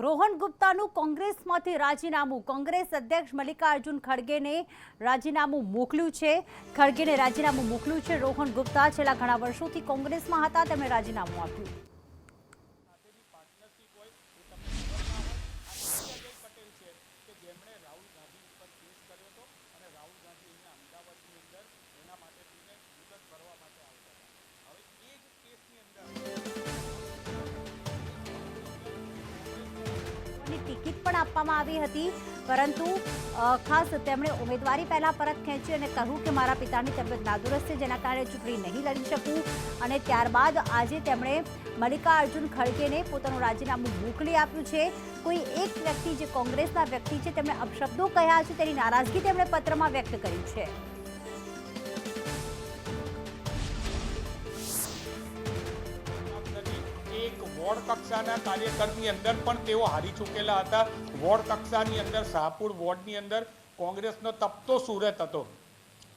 રોહન ગુપ્તાનું કોંગ્રેસમાંથી રાજીનામું. કોંગ્રેસ અધ્યક્ષ મલ્લિકાર્જુન ખડગેને રાજીનામું મોકલ્યું છે. ખડગેને રાજીનામું મોકલ્યું છે રોહન ગુપ્તા. છેલ્લા ઘણા વર્ષોથી કોંગ્રેસમાં હતા, તેમણે રાજીનામું આપ્યું. આપવામાં હતી. પરંતુ ખાસ તેમણે ઉમેદવારી પહેલાં પરત ખેંચી અને કહ્યું કે મારા પિતાની તબિયત નાદુરસ્ત છે, જેના કારણે ચૂંટણી નહીં લડી શકું. અને ત્યારબાદ આજે તેમણે મલ્લિકાર્જુન ખડગેને પોતાનું રાજીનામું મોકલી આપ્યું છે. કોઈ એક વ્યક્તિ જે કોંગ્રેસના વ્યક્તિ છે, તેમણે અપશબ્દો કહ્યા છે, તેની નારાજગી તેમણે પત્રમાં વ્યક્ત કરી છે. કક્ષાના કાર્યકરની અંદર પણ તેઓ હારી ચૂકેલા હતા. વોર્ડ કક્ષાની અંદર, શાહપુર વોર્ડની અંદર કોંગ્રેસનો તપતો સુરત હતો.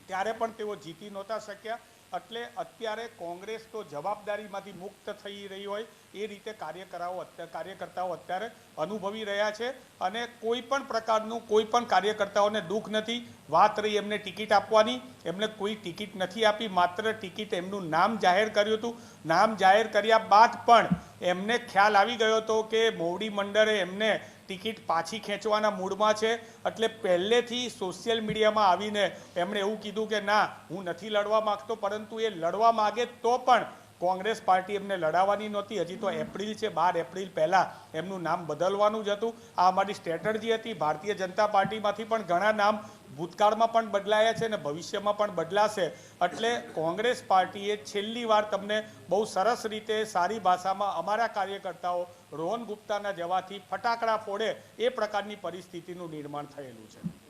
ત્યારે પણ તેઓ જીતી નહોતા શક્યા. એટલે અત્યારે કોંગ્રેસ તો જવાબદારીમાંથી મુક્ત થઈ રહી હોય એ રીતે કાર્યકરાઓ કાર્યકર્તાઓ અત્યારે અનુભવી રહ્યા છે અને કોઈ પણ પ્રકારનું, કોઈ પણ કાર્યકર્તાઓને દુઃખ નથી. વાત રહી એમને ટિકિટ આપવાની. એમને કોઈ ટિકિટ નથી આપી. માત્ર ટિકિટ એમનું નામ જાહેર કર્યું હતું. નામ જાહેર કર્યા બાદ પણ એમને ખ્યાલ આવી ગયો હતો કે મોવડી મંડળે એમને ટિકિટ પાછી ખેંચવાના મૂડમાં છે. એટલે પહેલેથી સોશિયલ મીડિયામાં આવીને એમણે એવું કીધું કે ના, હું નથી લડવા માંગતો, પરંતુ એ લડવા માગે તો પણ કોંગ્રેસ પાર્ટી એમને લડાવવાની નહોતી. હજી તો એપ્રિલ છે, બાર એપ્રિલ પહેલાં એમનું નામ બદલવાનું જ હતું. આ અમારી સ્ટ્રેટર્જી હતી. ભારતીય જનતા પાર્ટીમાંથી પણ ઘણા નામ ભૂતકાળમાં પણ બદલાયા છે અને ભવિષ્યમાં પણ બદલાશે. એટલે કોંગ્રેસ પાર્ટીએ છેલ્લી વાર તમને બહુ સરસ રીતે સારી ભાષામાં અમારા કાર્યકર્તાઓ રોહન ગુપ્તાના જવાથી ફટાકડા ફોડે એ પ્રકારની પરિસ્થિતિનું નિર્માણ થયેલું છે.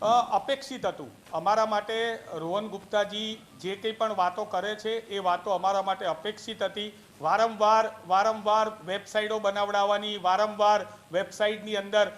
અપેક્ષિત હતું. અમારા માટે રોહન ગુપ્તાજી જે કંઈ પણ વાતો કરે છે, એ વાતો અમારા માટે અપેક્ષિત હતી. વારંવાર વારંવાર વેબસાઇટો બનાવડાવવાની, વારંવાર વેબસાઇટની અંદર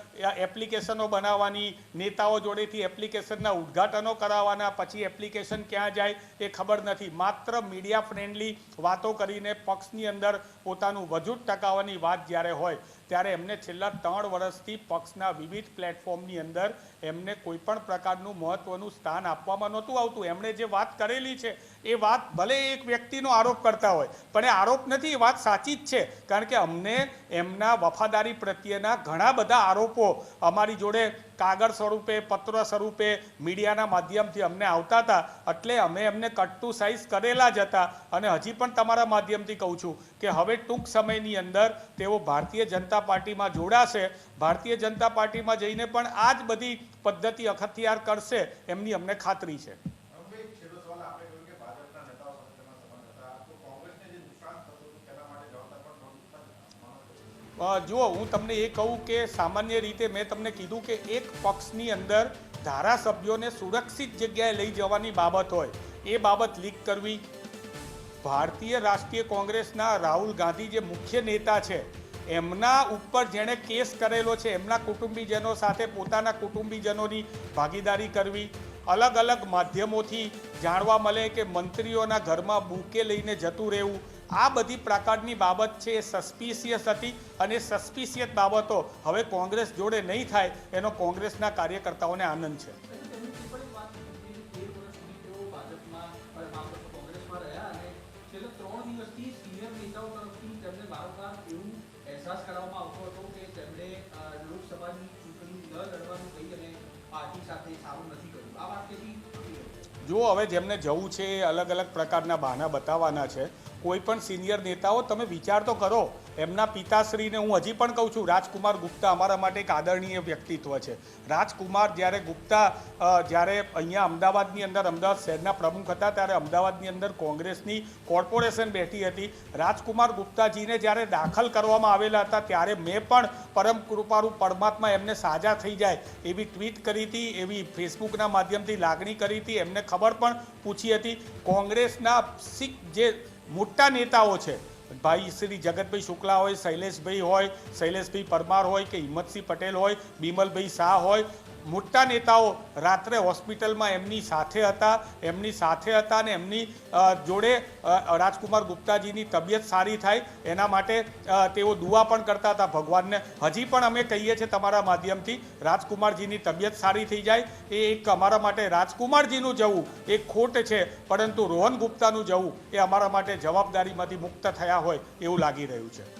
એપ્લિકેશનો બનાવવાની, નેતાઓ જોડેથી એપ્લિકેશનના ઉદ્ઘાટનો કરાવવાના, પછી એપ્લિકેશન ક્યાં જાય એ ખબર નથી. માત્ર મીડિયા ફ્રેન્ડલી વાતો કરીને પક્ષની અંદર પોતાનું વજૂદ ટકાવવાની વાત જ્યારે હોય, ત્યારે એમને છેલ્લા ત્રણ વર્ષથી પક્ષના વિવિધ પ્લેટફોર્મની અંદર એમને કોઈપણ પ્રકારનું મહત્વનું સ્થાન આપવામાં નહોતું આવતું. એમણે જે વાત કરેલી છે, એ વાત ભલે એક વ્યક્તિનો આરોપ કરતા હોય, પણ એ આરોપ નથી, એ વાત સાચી જ છે. કારણ કે અમને એમના વફાદારી પ્રત્યેના ઘણા બધા આરોપો અમારી જોડે કાગળ સ્વરૂપે, પત્ર સ્વરૂપે મીડિયાના માધ્યમથી અમને આવતા હતા. એટલે અમે એમને કટ્ટુ સાઇઝ કરેલા જ હતા. અને હજી પણ તમારા માધ્યમથી કહું છું કે હવે ટૂંક સમયની અંદર તેઓ ભારતીય જનતા પાર્ટીમાં જોડાશે. ભારતીય જનતા પાર્ટીમાં જઈને પણ આ જ બધી પદ્ધતિ અખત્યાર કરશે, એમની અમને ખાતરી છે હવે એક છેલ્લો સવાલ આપણે કહ્યું કે ભાજપના નેતાઓ સાથે તેમાં સંબંધ હતા તો કોંગ્રેસને જે નુકસાન થતું હતું તેના માટે જવાબદાર પણ કોંગ્રેસ અ, જુઓ, હું તમને એ કહું કે સામાન્ય રીતે મેં તમને કીધું કે એક પક્ષની અંદર ધારાસભ્યોને સુરક્ષિત જગ્યાએ લઈ જવાની બાબત હોય. એ બાબત લીક કરવી. ભારતીય રાષ્ટ્રીય કોંગ્રેસના રાહુલ ગાંધી જે મુખ્ય નેતા છે, એમના ઉપર જેણે કેસ કરેલો છે, એમના કુટુંબીજનો સાથે પોતાના કુટુંબીજનોની ભાગીદારી કરવી. અલગ અલગ માધ્યમોથી જાણવા મળે કે મંત્રીઓના ઘરમાં બુકે લઈને જતું રહેવું. આ બધી પ્રકારની બાબત છે, એ સસ્પિશિયસ હતી અને સસ્પિશિયસ બાબતો હવે કોંગ્રેસ જોડે નહીં થાય એનો કોંગ્રેસના કાર્યકર્તાઓને આનંદ છે. જુઓ, હવે જેમને જવું છે એ અલગ અલગ પ્રકારના બહાના બતાવવાના છે. કોઈ પણ સિનિયર નેતાઓ, તમે વિચાર તો કરો. એમના પિતાશ્રીને હું હજી પણ કહું છું, રાજકુમાર ગુપ્તા અમારા માટે એક આદરણીય વ્યક્તિત્વ છે. રાજકુમાર જ્યારે ગુપ્તા જ્યારે અહીંયા અમદાવાદની અંદર, અમદાવાદ શહેરના પ્રમુખ હતા, ત્યારે અમદાવાદની અંદર કોંગ્રેસની કોર્પોરેશન બેઠી હતી. રાજકુમાર ગુપ્તાજીને જ્યારે દાખલ કરવામાં આવેલા હતા, ત્યારે મેં પણ પરમ કૃપાળુ પરમાત્મા એમને સાજા થઈ જાય એવી ટ્વીટ કરી હતી, એવી ફેસબુકના માધ્યમથી લાગણી કરી હતી, એમને ખબર પણ પૂછી હતી. કોંગ્રેસના શીખ જે મોટા નેતાઓ છે. ભાઈ શ્રી જગતભાઈ શુક્લા હોય, શૈલેષભાઈ હોય, શૈલેષભાઈ પરમાર હોય કે હિંમતસિંહ પટેલ હોય, બિમલભાઈ શાહ હોય મોટા નેતાઓ રાત્રે હોસ્પિટલમાં એમની સાથે હતા, એમની સાથે હતા અને એમની જોડે રાજકુમાર ગુપ્તાજીની તબિયત સારી થાય, એના માટે તેઓ દુઆ પણ કરતા હતા ભગવાનને. હજી પણ અમે કહીએ છીએ તમારા માધ્યમથી, રાજકુમારજીની તબિયત સારી થઈ જાય, એ એક અમારા માટે રાજકુમારજીનું જવું, એ ખોટ છે, પરંતુ રોહન ગુપ્તાનું જવું, એ અમારા માટે જવાબદારીમાંથી મુક્ત થયા હોય એવું લાગી રહ્યું છે.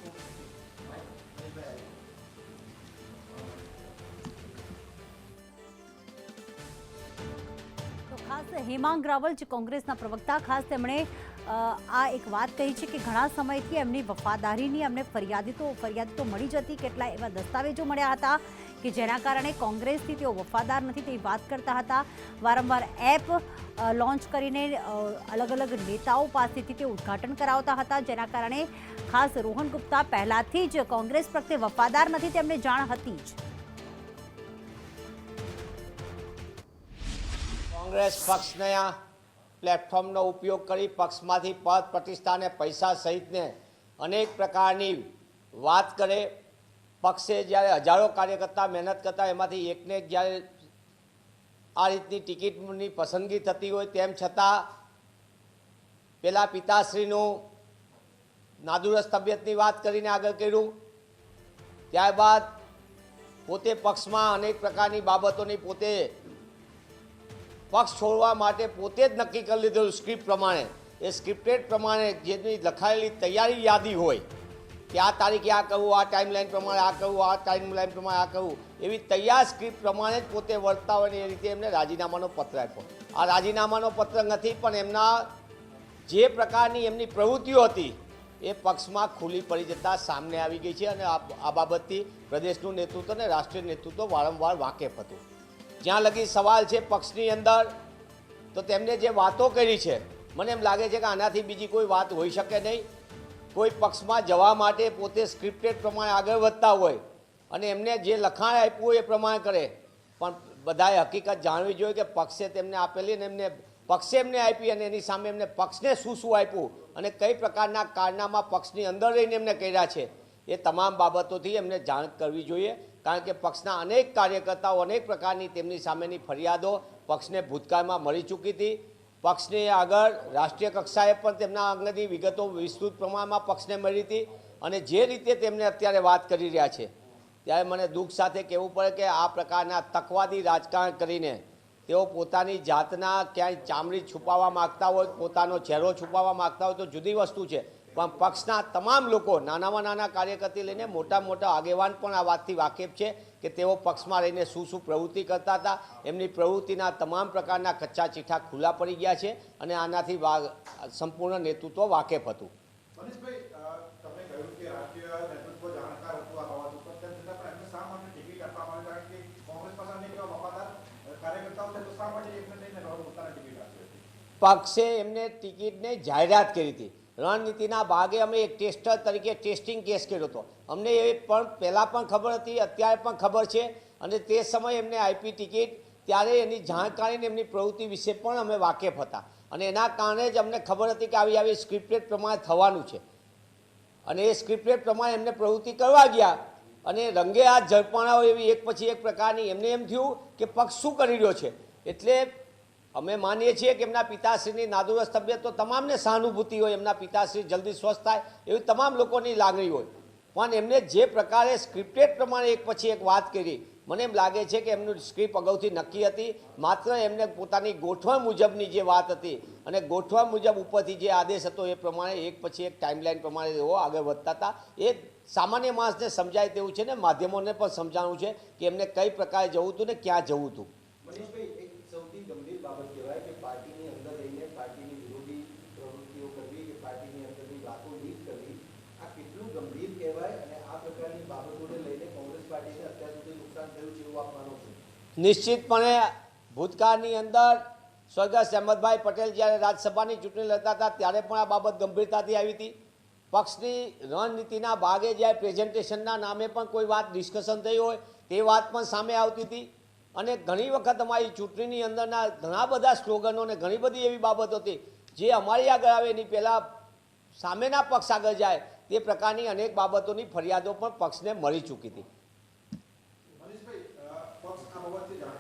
હેમાંગ રાવલ, જે કોંગ્રેસના પ્રવક્તા, ખાસ તેમણે આ એક વાત કહી છે કે ઘણા સમયથી એમની વફાદારીની એમને ફરિયાદીતો ફરિયાદ તો મળી જતી કેટલા એવા દસ્તાવેજો મળ્યા હતા કે જેના કારણે કોંગ્રેસથી તેઓ વફાદાર નથી તેવી વાત કરતા હતા. વારંવાર એપ લોન્ચ કરીને અલગ અલગ નેતાઓ પાસેથી તે ઉદ્ઘાટન કરાવતા હતા, જેના કારણે ખાસ રોહન ગુપ્તા પહેલાથી જ કોંગ્રેસ પ્રત્યે વફાદાર નથી તેમને જાણ હતી જ. કોંગ્રેસ પક્ષના પ્લેટફોર્મનો ઉપયોગ કરી પક્ષમાંથી પદ પ્રતિષ્ઠાને પૈસા સહિતને અનેક પ્રકારની વાત કરે. પક્ષે જ્યારે હજારો કાર્યકર્તા મહેનત કરતા એમાંથી એકને જ્યારે આ રીતની ટિકિટની પસંદગી થતી હોય તેમ છતાં પેલા પિતાશ્રીનું નાદુરસ્ત તબિયતની વાત કરીને આગળ કર્યું. ત્યારબાદ પોતે પક્ષમાં અનેક પ્રકારની બાબતોની પોતે પક્ષ છોડવા માટે પોતે જ નક્કી કરી લીધેલું સ્ક્રિપ્ટ પ્રમાણે. એ સ્ક્રિપ્ટેડ પ્રમાણે જેની લખાયેલી તૈયારી યાદી હોય, કે આ તારીખે આ કરવું, આ ટાઈમલાઈન પ્રમાણે આ કરવું, આ ટાઈમલાઈન પ્રમાણે આ કરવું, એવી તૈયાર સ્ક્રિપ્ટ પ્રમાણે જ પોતે વર્તતા હોય એ રીતે એમને રાજીનામાનો પત્ર આપ્યો. આ રાજીનામાનો પત્ર નથી, પણ એમના જે પ્રકારની એમની પ્રવૃત્તિઓ હતી, એ પક્ષમાં ખુલ્લી પડી જતાં સામને આવી ગઈ છે અને આ બાબતથી પ્રદેશનું નેતૃત્વ અને રાષ્ટ્રીય નેતૃત્વ વારંવાર વાકેફ હતું. જ્યાં લગી સવાલ છે પક્ષની અંદર, તો તેમને જે વાતો કરી છે, મને એમ લાગે છે કે આનાથી બીજી કોઈ વાત હોઈ શકે નહીં. કોઈ પક્ષમાં જવા માટે પોતે સ્ક્રિપ્ટેડ પ્રમાણે આગળ વધતા હોય અને એમને જે લખાણ આપ્યું હોય એ પ્રમાણે કરે. પણ બધાએ હકીકત જાણવી જોઈએ કે પક્ષે તેમને આપેલી અને એમને પક્ષે એમને આપી અને એની સામે એમને પક્ષને શું શું આપ્યું અને કઈ પ્રકારના કારનામા પક્ષની અંદર રહીને એમને કર્યા છે, એ તમામ બાબતોથી એમને જાણ કરવી જોઈએ. કારણ કે પક્ષના અનેક કાર્યકર્તાઓ અનેક પ્રકારની તેમની સામેની ફરિયાદો પક્ષને ભૂતકાળમાં મળી ચૂકી હતી. પક્ષની આગળ રાષ્ટ્રીય કક્ષાએ પણ તેમના અંગની વિગતો વિસ્તૃત પ્રમાણમાં પક્ષને મળી હતી અને જે રીતે તેમને અત્યારે વાત કરી રહ્યા છે, ત્યારે મને દુઃખ સાથે કહેવું પડે કે આ પ્રકારના તકવાદી રાજકારણ કરીને તેઓ પોતાની જાતના ક્યાંય ચામડી છુપાવવા માગતા હોય, પોતાનો ચહેરો છુપાવવા માગતા હોય તો જુદી વસ્તુ છે. પણ પક્ષના તમામ લોકો નાનામાં નાના કાર્યકરથી લઈને મોટા મોટા આગેવાન પણ આ વાતથી વાકેફ છે કે તેઓ પક્ષમાં રહીને શું શું પ્રવૃત્તિ કરતા હતા. એમની પ્રવૃત્તિના તમામ પ્રકારના કચ્ચા ચીઠા ખુલ્લા પડી ગયા છે અને આનાથી સંપૂર્ણ નેતૃત્વ વાકેફ હતી? પક્ષે એમને ટિકિટને જાહેરાત કરી હતી. રણનીતિના ભાગે અમે એક ટેસ્ટર તરીકે ટેસ્ટિંગ કેસ કર્યો હતો. અમને એ પણ પહેલાં પણ ખબર હતી, અત્યારે પણ ખબર છે અને તે સમયે એમને આઈપી ટિકિટ, ત્યારે એની જાણકારીને એમની પ્રવૃત્તિ વિશે પણ અમે વાકેફ હતા. અને એના કારણે જ અમને ખબર હતી કે આવી આવી સ્ક્રિપ્ટેડ પ્રમાણે થવાનું છે. અને એ સ્ક્રિપ્ટેડ પ્રમાણે એમને પ્રવૃત્તિ કરવા ગયા. અને રંગે હાથ ઝડપાણા એવી એક પછી એક પ્રકારની એમને એમ થયું કે પક્ષ શું કરી રહ્યો છે? એટલે અમે માનીએ છીએ કે એમના પિતાશ્રીની નાદુરસ્ત તબિયત તો તમામને સહાનુભૂતિ હોય, એમના પિતાશ્રી જલ્દી સ્વસ્થ થાય એવી તમામ લોકોની લાગણી હોય. પણ એમને જે પ્રકારે સ્ક્રિપ્ટેડ પ્રમાણે એક પછી એક વાત કરી, મને એમ લાગે છે કે એમનું સ્ક્રિપ્ટ અગાઉથી નક્કી હતી, માત્ર એમને પોતાની ગોઠવણ મુજબની જે વાત હતી અને ગોઠવણ મુજબ ઉપરથી જે આદેશ હતો એ પ્રમાણે એક પછી એક ટાઈમલાઈન પ્રમાણે તેઓ આગળ વધતા હતા. એ સામાન્ય માણસને સમજાય તેવું છે ને માધ્યમોને પણ સમજાવવું છે કે એમને કઈ પ્રકારે જવું હતું ને ક્યાં જવું હતું મનીષભાઈ એક સૌથી ગંભીર બાબત કહેવાય કે પાર્ટીની અંદર રહીને પાર્ટીની વિરોધી પ્રવૃત્તિઓ કરવી કે પાર્ટીની અંદરની વાતો લીક કરવી આ કેટલું ગંભીર કહેવાય અને આ પ્રકારની બાબતોને લઈને કોંગ્રેસ પાર્ટીને અત્યાર સુધી નુકસાન થયું છે એવું આપ માનો છો નિશ્ચિતપણે ભૂતકાળની અંદર સ્વર્ગસ્થ અહેમદભાઈ પટેલ જ્યારે રાજ્યસભાની ચૂંટણી લડતા હતા, ત્યારે પણ આ બાબત ગંભીરતાથી આવી હતી. પક્ષની રણનીતિના ભાગે જ્યારે પ્રેઝન્ટેશનના નામે પણ કોઈ વાત ડિસ્કશન થઈ હોય, તે વાત પણ સામે આવતી હતી. અને ઘણી વખત અમારી ચૂંટણીની અંદરના ઘણા બધા સ્લોગનો અને ઘણી બધી એવી બાબતો હતી, જે અમારી આગળ આવે એની પહેલાં સામેના પક્ષ આગળ જાય, તે પ્રકારની અનેક બાબતોની ફરિયાદો પણ પક્ષને મળી ચૂકી હતી મનીષભાઈ અ, પક્ષ આ બાબતથી જાણ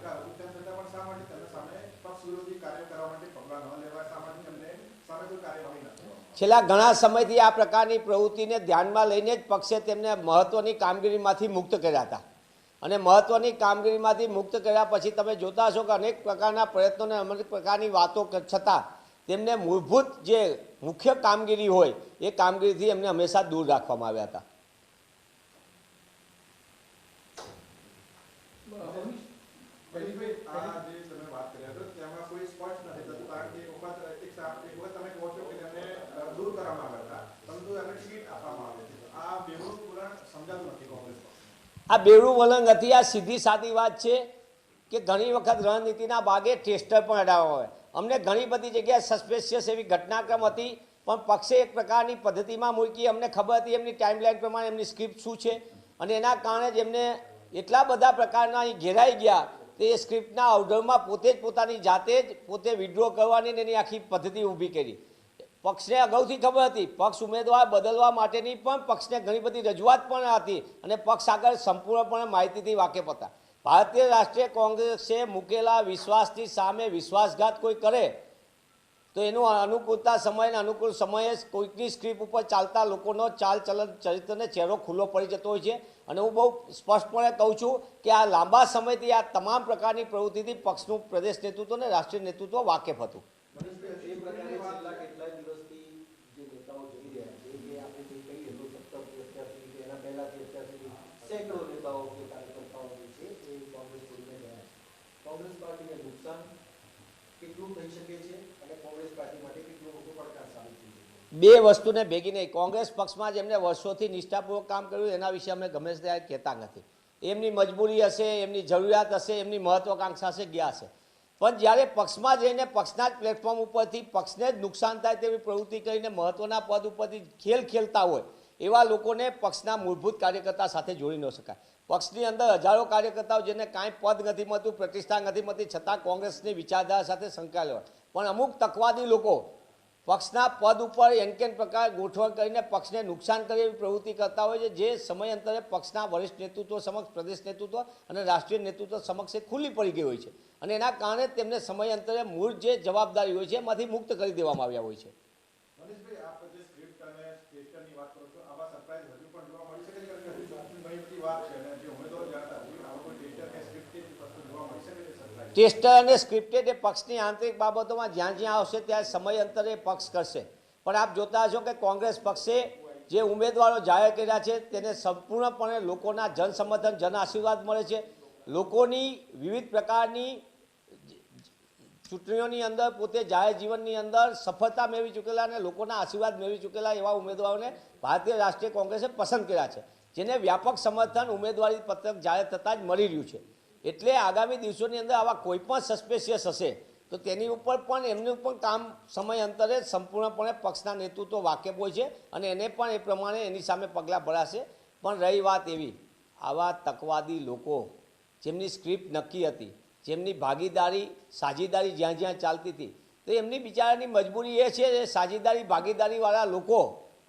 કાર્યવાહી નથી છેલ્લા ઘણા સમયથી આ પ્રકારની પ્રવૃત્તિને ધ્યાનમાં લઈને જ પક્ષે તેમને મહત્ત્વની કામગીરીમાંથી મુક્ત કર્યા હતા. અને મહત્ત્વની કામગીરીમાંથી મુક્ત કર્યા પછી તમે જોતા હશો કે અનેક પ્રકારના પ્રયત્નોને અનેક પ્રકારની વાતો છતાં તેમને મૂળભૂત જે મુખ્ય કામગીરી હોય, એ કામગીરીથી એમને હંમેશા દૂર રાખવામાં આવ્યા હતા પરેશભાઈ, આ જે તમે વાત કર્યા છો તેમાં કોઈ સ્પષ્ટ નથી થતું કારણ કે એક વખત એક સા- એક વખત તમે કહો છો કે તેમને અ, દૂર કરવામાં આવ્યા હતા પરંતુ એમને ટિકિટ આપવામાં આવી હતી આ બેનું પુરાણ સમજાતું નથી કોંગ્રેસ પક્ષ આ બેવડું વલણ હતી આ સીધી સાદી વાત છે કે ઘણી વખત રણનીતિના ભાગે ટેસ્ટર પણ અડાવવા હોય. અમને ઘણી બધી જગ્યાએ સસ્પેશિયસ એવી ઘટનાક્રમ હતી, પણ પક્ષે એક પ્રકારની પદ્ધતિમાં મૂકી, અમને ખબર હતી એમની ટાઈમલાઈન પ્રમાણે એમની સ્ક્રિપ્ટ શું છે. અને એના કારણે જ એમને એટલા બધા પ્રકારના અહીં ઘેરાઈ ગયા તે એ સ્ક્રિપ્ટના અવઢવમાં પોતે જ પોતાની જાતે જ પોતે વિડ્રો કરવાની એની આખી પદ્ધતિ ઊભી કરી. પક્ષને અગાઉથી ખબર હતી. પક્ષ ઉમેદવાર બદલવા માટેની પણ પક્ષને ઘણી બધી રજૂઆત પણ હતી અને પક્ષ આગળ સંપૂર્ણપણે માહિતીથી વાકેફ હતા. ભારતીય રાષ્ટ્રીય કોંગ્રેસે મૂકેલા વિશ્વાસની સામે વિશ્વાસઘાત કોઈ કરે તો એનું અનુકૂળતા સમયને અનુકૂળ સમયે કોઈકની સ્ક્રિપ્ટ ઉપર ચાલતા લોકોનો ચાલચલન ચરિત્રને ચહેરો ખુલ્લો પડી જતો હોય છે. અને હું બહુ સ્પષ્ટપણે કહું છું કે આ લાંબા સમયથી આ તમામ પ્રકારની પ્રવૃત્તિથી પક્ષનું પ્રદેશ નેતૃત્વ અને રાષ્ટ્રીય નેતૃત્વ વાકેફ હતું મનીષભાઈ, એ પ્રકારે છેલ્લા કેટલાય દિવસથી જે નેતાઓ જઈ રહ્યા છે કે આપણે જે કહીએ તો સત્તરથી અત્યાર સુધી કે એના પહેલાથી અત્યાર સુધી સેંકડો નેતાઓ કે કાર્યકર્તાઓ જે છે એ કોંગ્રેસ છોડીને ગયા છે કોંગ્રેસ પાર્ટીને નુકસાન કેટલું થઈ શકે છે અને કોંગ્રેસ પાર્ટી માટે કેટલું મોટું પડકાર સાબિત થઈ શકે છે બે વસ્તુને ભેગી નહીં. કોંગ્રેસ પક્ષમાં જેમને વર્ષોથી નિષ્ઠાપૂર્વક કામ કર્યું. એના વિશે અમે ગમે તે કહેતા નથી. એમની મજબૂરી હશે, એમની જરૂરિયાત હશે, એમની મહત્વાકાંક્ષા હશે, ગયા હશે. પણ જ્યારે પક્ષમાં જઈને પક્ષના જ પ્લેટફોર્મ ઉપરથી પક્ષને જ નુકસાન થાય તેવી પ્રવૃત્તિ કરીને મહત્વના પદ ઉપરથી ખેલ ખેલતા હોય, એવા લોકોને પક્ષના મૂળભૂત કાર્યકર્તા સાથે જોડી ન શકાય. પક્ષની અંદર હજારો કાર્યકર્તાઓ જેને કાંઈ પદ નથી મળતું, પ્રતિષ્ઠા નથી મળતી, છતાં કોંગ્રેસની વિચારધારા સાથે સંકળાયેલા હોય. પણ અમુક તકવાદી લોકો પક્ષના પદ ઉપર એનકેન પ્રકાર ગોઠવણ કરીને પક્ષને નુકસાન કરે એવી પ્રવૃત્તિ કરતા હોય છે. જે સમયાંતરે પક્ષના વરિષ્ઠ નેતૃત્વ સમક્ષ, પ્રદેશ નેતૃત્વ અને રાષ્ટ્રીય નેતૃત્વ સમક્ષ એ ખુલ્લી પડી ગઈ હોય છે અને એના કારણે તેમને સમયાંતરે મૂળ જે જવાબદારી હોય છે એમાંથી મુક્ત કરી દેવામાં આવ્યા હોય છે. વાત છો ટેસ્ટર અને સ્ક્રિપ્ટેડ એ પક્ષની આંતરિક બાબતોમાં જ્યાં જ્યાં આવશે ત્યાં સમયાંતરે પક્ષ કરશે. પણ આપ જોતા હશો કે કોંગ્રેસ પક્ષે જે ઉમેદવારો જાહેર કર્યા છે તેને સંપૂર્ણપણે લોકોના જનસમર્થન જન આશીર્વાદ મળે છે. લોકોની વિવિધ પ્રકારની ચૂંટણીઓની અંદર, પોતે જાહેર જીવનની અંદર સફળતા મેળવી ચૂકેલા અને લોકોના આશીર્વાદ મેળવી ચૂકેલા એવા ઉમેદવારોને ભારતીય રાષ્ટ્રીય કોંગ્રેસે પસંદ કર્યા છે. જેને વ્યાપક સમર્થન ઉમેદવારી પત્રક જાહેર થતાં જ મળી રહ્યું છે. એટલે આગામી દિવસોની અંદર આવા કોઈ પણ સસ્પેશિયસ હશે, તો તેની ઉપર પણ, એમનું પણ કામ સમય અંતરે સંપૂર્ણપણે પક્ષના નેતૃત્વ વાકેફ હોય છે અને એને પણ એ પ્રમાણે એની સામે પગલાં ભરાશે. પણ રહી વાત એવી, આવા તકવાદી લોકો, જેમની સ્ક્રિપ્ટ નક્કી હતી, જેમની ભાગીદારી, સાજીદારી જ્યાં જ્યાં ચાલતી હતી, તો એમની બિચારાની મજબૂરી એ છે કે સાજીદારી, ભાગીદારીવાળા લોકો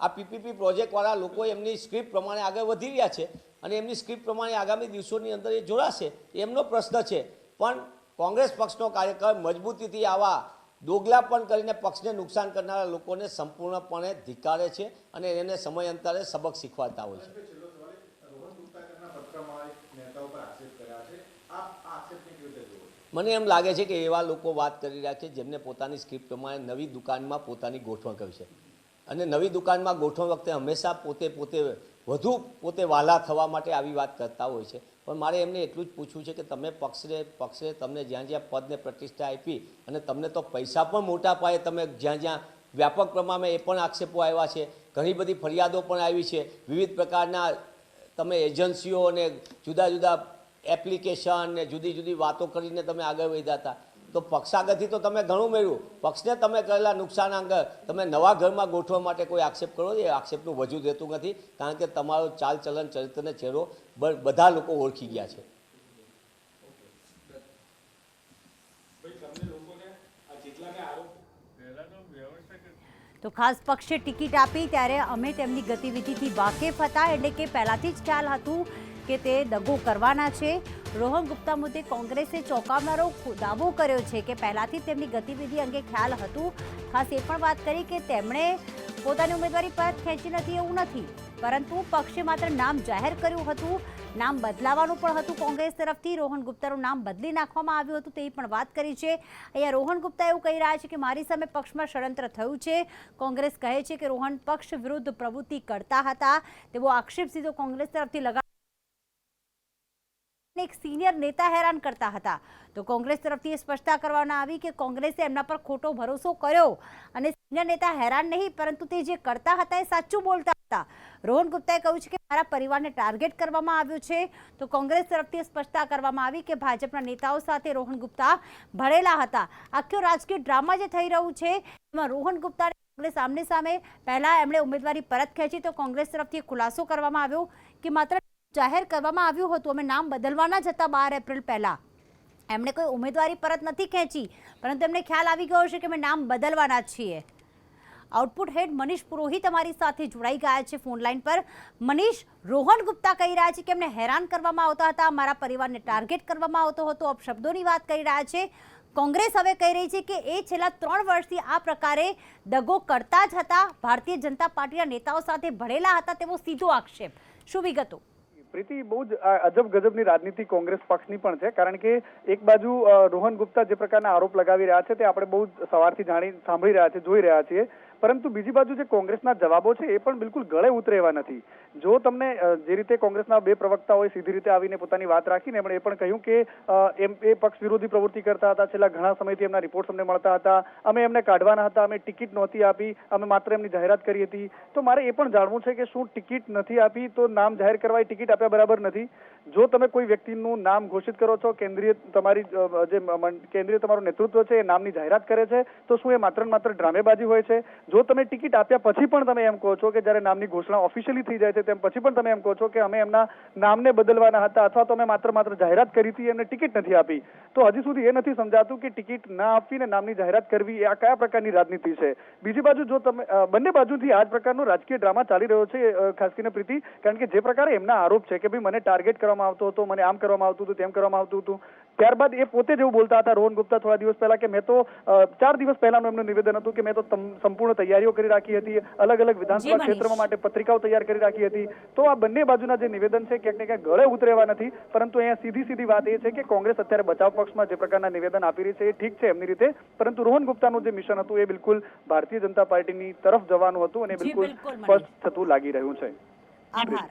આ પીપીપી પ્રોજેક્ટવાળા લોકો એમની સ્ક્રિપ્ટ પ્રમાણે આગળ વધી રહ્યા છે અને એમની સ્ક્રિપ્ટ પ્રમાણે આગામી દિવસોની અંદર એ જોડાશે એમનો પ્રશ્ન છે. પણ કોંગ્રેસ પક્ષનો કાર્યકર મજબૂતીથી આવા દોગલાપણ કરીને પક્ષને નુકસાન કરનારા લોકોને સંપૂર્ણપણે ધિકારે છે અને એને સમયાંતરે સબક શીખવાડતા હોય છો. મને એમ લાગે છે કે એવા લોકો વાત કરી રહ્યા છે જેમને પોતાની સ્ક્રિપ્ટ પ્રમાણે નવી દુકાનમાં પોતાની ગોઠવણ કરી છે. અને નવી દુકાનમાં ગોઠવણ વખતે હંમેશા પોતે પોતે વધુ પોતે વાલા થવા માટે આવી વાત કરતા હોય છે. પણ મારે એમને એટલું જ પૂછવું છે કે તમે પક્ષને પક્ષે તમને જ્યાં જ્યાં પદને પ્રતિષ્ઠા આપી અને તમને તો પૈસા પણ મોટા પાયે તમે જ્યાં જ્યાં વ્યાપક પ્રમાણે એ પણ આક્ષેપો આવ્યા છે, ઘણી બધી ફરિયાદો પણ આવી છે, વિવિધ પ્રકારના તમે એજન્સીઓ અને જુદા જુદા એપ્લિકેશન ને જુદી જુદી વાતો કરીને તમે આગળ વધ્યા હતા. તો પક્ષાગતથી તો તમે ઘણું મેળવ્યું પક્ષને તમે કરેલા નુકસાન આગળ તમે નવા ઘરમાં ગોઠવા માટે કોઈ આક્ષેપ કરો એ આક્ષેપનું વજૂદ રહેતું નથી. કારણ કે તમારો ચાલચલન ચરિત્રને ચહેરો બધા લોકો ઓળખી ગયા છે. તો ખાસ પક્ષે ટિકિટ આપી ત્યારે અમે તેમની ગતિવિધિથી વાકેફ હતા. એટલે કે પહેલાંથી જ ખ્યાલ હતું કે તે દગો કરવાના છે. રોહન ગુપ્તા મુદ્દે કોંગ્રેસે ચોંકાવનારો દાવો કર્યો છે કે પહેલાથી તેમની ગતિવિધિ અંગે ખ્યાલ હતું. ખાસ એ પણ વાત કરી કે તેમણે પોતાની ઉમેદવારી પરત ખેંચી નથી એવું નથી, પરંતુ પક્ષે માત્ર નામ જાહેર કર્યું હતું. નામ બદલાવાનું પણ હતું કોંગ્રેસ તરફથી. રોહન ગુપ્તાનું નામ બદલી નાખવામાં આવ્યું હતું તે પણ વાત કરી છે. અહીંયા રોહન ગુપ્તા એવું કહી રહ્યા છે કે મારી સામે પક્ષમાં ષડયંત્ર થયું છે. કોંગ્રેસ કહે છે કે રોહન પક્ષ વિરુદ્ધ પ્રવૃત્તિ કરતા હતા. તેવો આક્ષેપ સીધો કોંગ્રેસ તરફથી લગા એક સિનિયર નેતા હેરાન કરતા હતા. તો કોંગ્રેસ તરફથી સ્પષ્ટતા કરવામાં આવી કે કોંગ્રેસે એમના પર ખોટો ભરોસો કર્યો અને સિનિયર નેતા હેરાન નહીં, પરંતુ તે જે કરતા હતા એ સાચું બોલતા હતા. રોહન ગુપ્તાએ કહ્યું છે કે મારા પરિવારને ટાર્ગેટ કરવામાં આવ્યું છે. તો કોંગ્રેસ તરફથી સ્પષ્ટતા કરવામાં આવી કે ભાજપના નેતાઓ સાથે રોહન ગુપ્તા ભળેલા હતા. આખો રાજકીય ડ્રામા જે થઈ રહ્યું છે, એમાં રોહન ગુપ્તાને કોંગ્રેસ આમને સામે પહેલા એમણે ઉમેદવારી પરત ખેંચી, તો કોંગ્રેસ તરફથી ખુલાસો કરવામાં આવ્યો કે માત્ર જાહેર કરવામાં આવ્યું હતું. અમે નામ બદલવાના જ હતા બાર એપ્રિલ પહેલાં. એમણે કોઈ ઉમેદવારી પરત નથી ખેંચી, પરંતુ એમને ખ્યાલ આવી ગયો છે કે અમે નામ બદલવાના છીએ. આઉટપુટ હેડ મનીષ પુરોહિત અમારી સાથે જોડાઈ ગયા છે ફોન લાઈન પર. મનીષ, રોહન ગુપ્તા કહી રહ્યા છે કે એમને હેરાન કરવામાં આવતા હતા. મારા પરિવારને ટાર્ગેટ કરવામાં આવતો હતો. અપશબ્દોની વાત કરી રહ્યા છે. કોંગ્રેસ હવે કહી રહી છે કે એ છેલ્લા ત્રણ વર્ષથી આ પ્રકારે દગો કરતા જ હતા. ભારતીય જનતા પાર્ટીના નેતાઓ સાથે ભળેલા હતા તેવો સીધો આક્ષેપ. શું વિગતો? પ્રીતિ, બહુ જ અજબ ગજબની રાજનીતિ કોંગ્રેસ પક્ષની પણ છે, કારણ કે એક બાજુ રોહન ગુપ્તા જે પ્રકારના આરોપ લગાવી રહ્યા છે, તે આપણે બહુ સવારથી જાણી, સાંભળી રહ્યા છે જોઈ રહ્યા છીએ. પરંતુ બીજી બાજુ જે કોંગ્રેસના જવાબો છે એ પણ બિલકુલ ગળે ઉતરે એવા નથી. જો તમને જે રીતે કોંગ્રેસના બે પ્રવક્તાઓએ સીધી રીતે આવીને પોતાની વાત રાખીને એમણે એ પણ કહ્યું કે એમ, એ પક્ષ વિરોધી પ્રવૃત્તિ કરતા હતા, છેલ્લા ઘણા સમયથી એમના રિપોર્ટ અમને મળતા હતા, અમે એમને કાઢવાના હતા, અમે ટિકિટ નહોતી આપી, અમે માત્ર એમની જાહેરાત કરી હતી. તો મારે એ પણ જાણવું છે કે શું ટિકિટ નથી આપી તો નામ જાહેર કરવા ટિકિટ આપ્યા બરાબર નથી. જો તમે કોઈ વ્યક્તિનું નામ ઘોષિત કરો છો, કેન્દ્રીય તમારી જે કેન્દ્રીય તમારું નેતૃત્વ છે, એ નામની જાહેરાત કરે છે, તો શું એ માત્ર માત્ર ડ્રામેબાજી હોય છે? જો તમે ટિકિટ આપ્યા પછી પણ તમે એમ કહો છો કે જ્યારે નામની ઘોષણા ઓફિશિયલી થઈ જાય છે તેમ પછી પણ તમે એમ કહો છો કે અમે એમના નામને બદલવાના હતા અથવા તો અમે માત્ર માત્ર જાહેરાત કરી હતી, એમને ટિકિટ નથી આપી. તો હજી સુધી એ નથી સમજાતું કે ટિકિટ ના આપવી ને નામની જાહેરાત કરવી એ આ કયા પ્રકારની રાજનીતિ છે. બીજી બાજુ જો તમે બંને બાજુથી આ જ પ્રકારનો રાજકીય ડ્રામા ચાલી રહ્યો છે ખાસ કરીને પ્રીતિ, કારણ કે જે પ્રકારે એમના આરોપ છે કે ભાઈ મને ટાર્ગેટ કરવામાં આવતો હતો, મને આમ કરવામાં આવતું હતું, તેમ કરવામાં આવતું હતું ત્યારબાદ એ પોતે જેવું બોલતા હતા રોહન ગુપ્તા થોડા દિવસ પહેલા કે મેં તો ચાર દિવસ પહેલાનું એમનું નિવેદન હતું કે મેં તો સંપૂર્ણ તૈયારીઓ કરી રાખી હતી અલગ અલગ વિધાનસભા ક્ષેત્રમાં માટે પત્રિકાઓ તૈયાર કરી રાખી હતી. તો આ બંને બાજુના જે નિવેદન છે ક્યાંક ને ક્યાંક ગળે ઉતરેવા નથી પરંતુ અહીંયા સીધી સીધી વાત એ છે કે કોંગ્રેસ અત્યારે બચાવ પક્ષમાં જે પ્રકારના નિવેદન આપી રહી છે એ ઠીક છે એમની રીતે પરંતુ રોહન ગુપ્તાનું જે મિશન હતું એ બિલકુલ ભારતીય જનતા પાર્ટીની તરફ જવાનું હતું અને એ બિલકુલ બિલકુલ, સ્પષ્ટ થતું લાગી રહ્યું છે. આભાર.